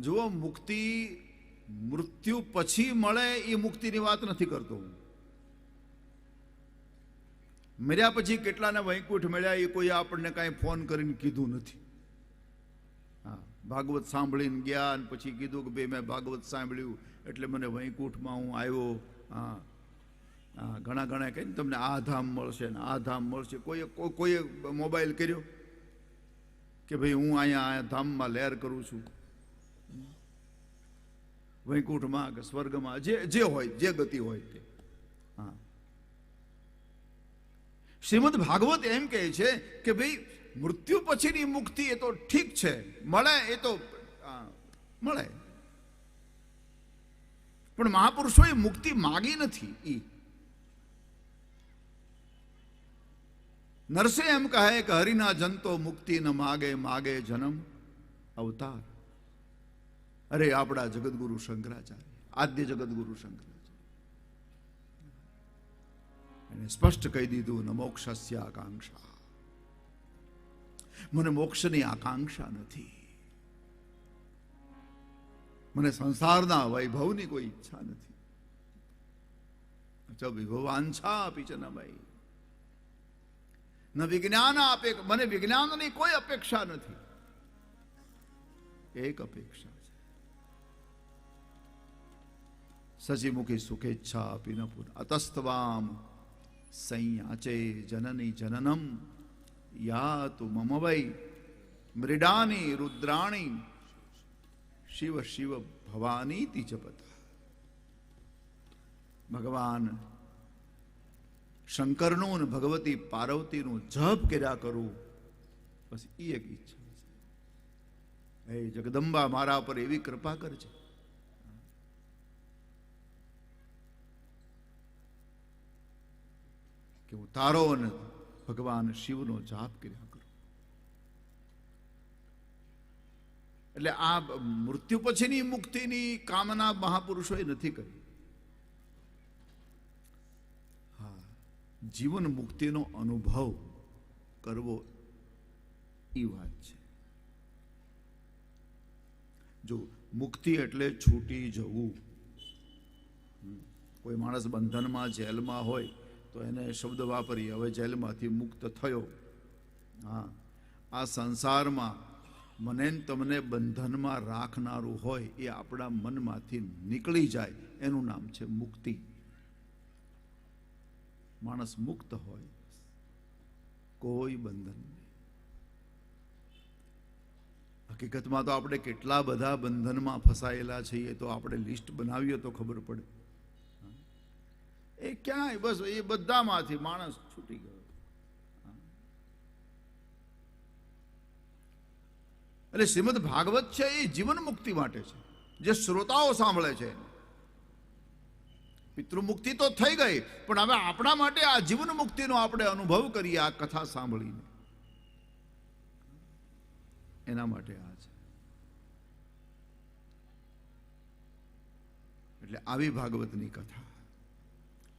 જુઓ, મુક્તિ મૃત્યુ પછી મળે એ મુક્તિની વાત નથી કરતો હું. મર્યા પછી કેટલાને વૈકુંઠ મળ્યા એ કોઈ આપણને કાંઈ ફોન કરીને કીધું નથી. હા, ભાગવત સાંભળીને ગયા અને પછી કીધું કે ભાઈ મેં ભાગવત સાંભળ્યું એટલે મને વૈકુંઠમાં હું આવ્યો. હા હા, ઘણા ઘણા કહીને તમને આ ધામ મળશે ને આ ધામ મળશે. કોઈ કોઈ- કોઈએ મોબાઈલ કર્યો કે, ભાઈ, હું અહીંયા ધામમાં લહેર કરું છું. વૈકુંઠમાં કે સ્વર્ગમાં, જે જે હોય, જે ગતિ હોય તે. હા. શ્રીમદ ભાગવત એમ કહે છે કે ભાઈ મૃત્યુ પછીની મુક્તિ એ તો ઠીક છે, મળે એ તો મળે. પણ મહાપુરુષોએ મુક્તિ માગી નથી ઈ. નરસે એમ કહે કે હરિના જનતો મુક્તિ ન માગે માગે જન્મ અવતાર. અરે આપણા જગદગુરુ શંકરાચાર્ય, આદ્ય જગદગુરુ શંકરાચાર્ય. એને સ્પષ્ટ કહી દીધું, ન મોક્ષસ્ય આકાંક્ષા. મને મોક્ષની આકાંક્ષા નથી. મને સંસારના વૈભવની કોઈ ઈચ્છા નથી. ચ વિભવાંછા આપી છે ભાઈ? ન વિજ્ઞાન આપે, મને વિજ્ઞાનની કોઈ અપેક્ષા નથી. એક અપેક્ષા સચિમુખી સુખેચ્છા પુન અતસ્તવામ સંયાચે જનની જનનમ યા તુ મમ વૈ મૃડાની રુદ્રાણી શિવ શિવ ભવાની તિ જપત ભગવાન શંકરનું અને ભગવતી પાર્વતીનું જપ કર્યા કરું બસ એ એક ઈચ્છા હે જગદંબા મારા પર એવી કૃપા કરજે કે તારો અને ભગવાન શિવનો જાપ કર્યા કરું. એટલે આ મૃત્યુ પછીની મુક્તિની કામના મહાપુરુષોએ નથી કરી. હા, જીવન મુક્તિનો અનુભવ કરવો એ વાત છે. જો મુક્તિ એટલે છૂટી જવું. કોઈ માણસ બંધનમાં, જેલમાં હોય તો એને શબ્દ વાપરીએ. હવે જેલમાંથી મુક્ત થયો. હા. આ સંસારમાં મને તમને બંધનમાં રાખનારું હોય એ આપણા મનમાંથી નીકળી જાય. એનું નામ છે મુક્તિ. માણસ મુક્ત હોય. કોઈ બંધન નહીં. હકીકતમાં તો આપણે કેટલા બધા બંધનમાં ફસાયેલા છીએ તો આપણે લિસ્ટ બનાવીએ તો ખબર પડે. એ ક્યાંય, બસ, એ બધામાંથી માણસ છૂટી ગયો. એટલે શ્રીમદ ભાગવત છે, એ જીવન મુક્તિ માટે છે. જે શ્રોતાઓ સાંભળે છે. પિતૃમુક્તિ તો થઈ ગઈ, પણ હવે આપણા માટે આ જીવન મુક્તિનો આપણે અનુભવ કરીએ, આ કથા સાંભળીને. એના માટે આ છે. એટલે આવી ભાગવતની કથા.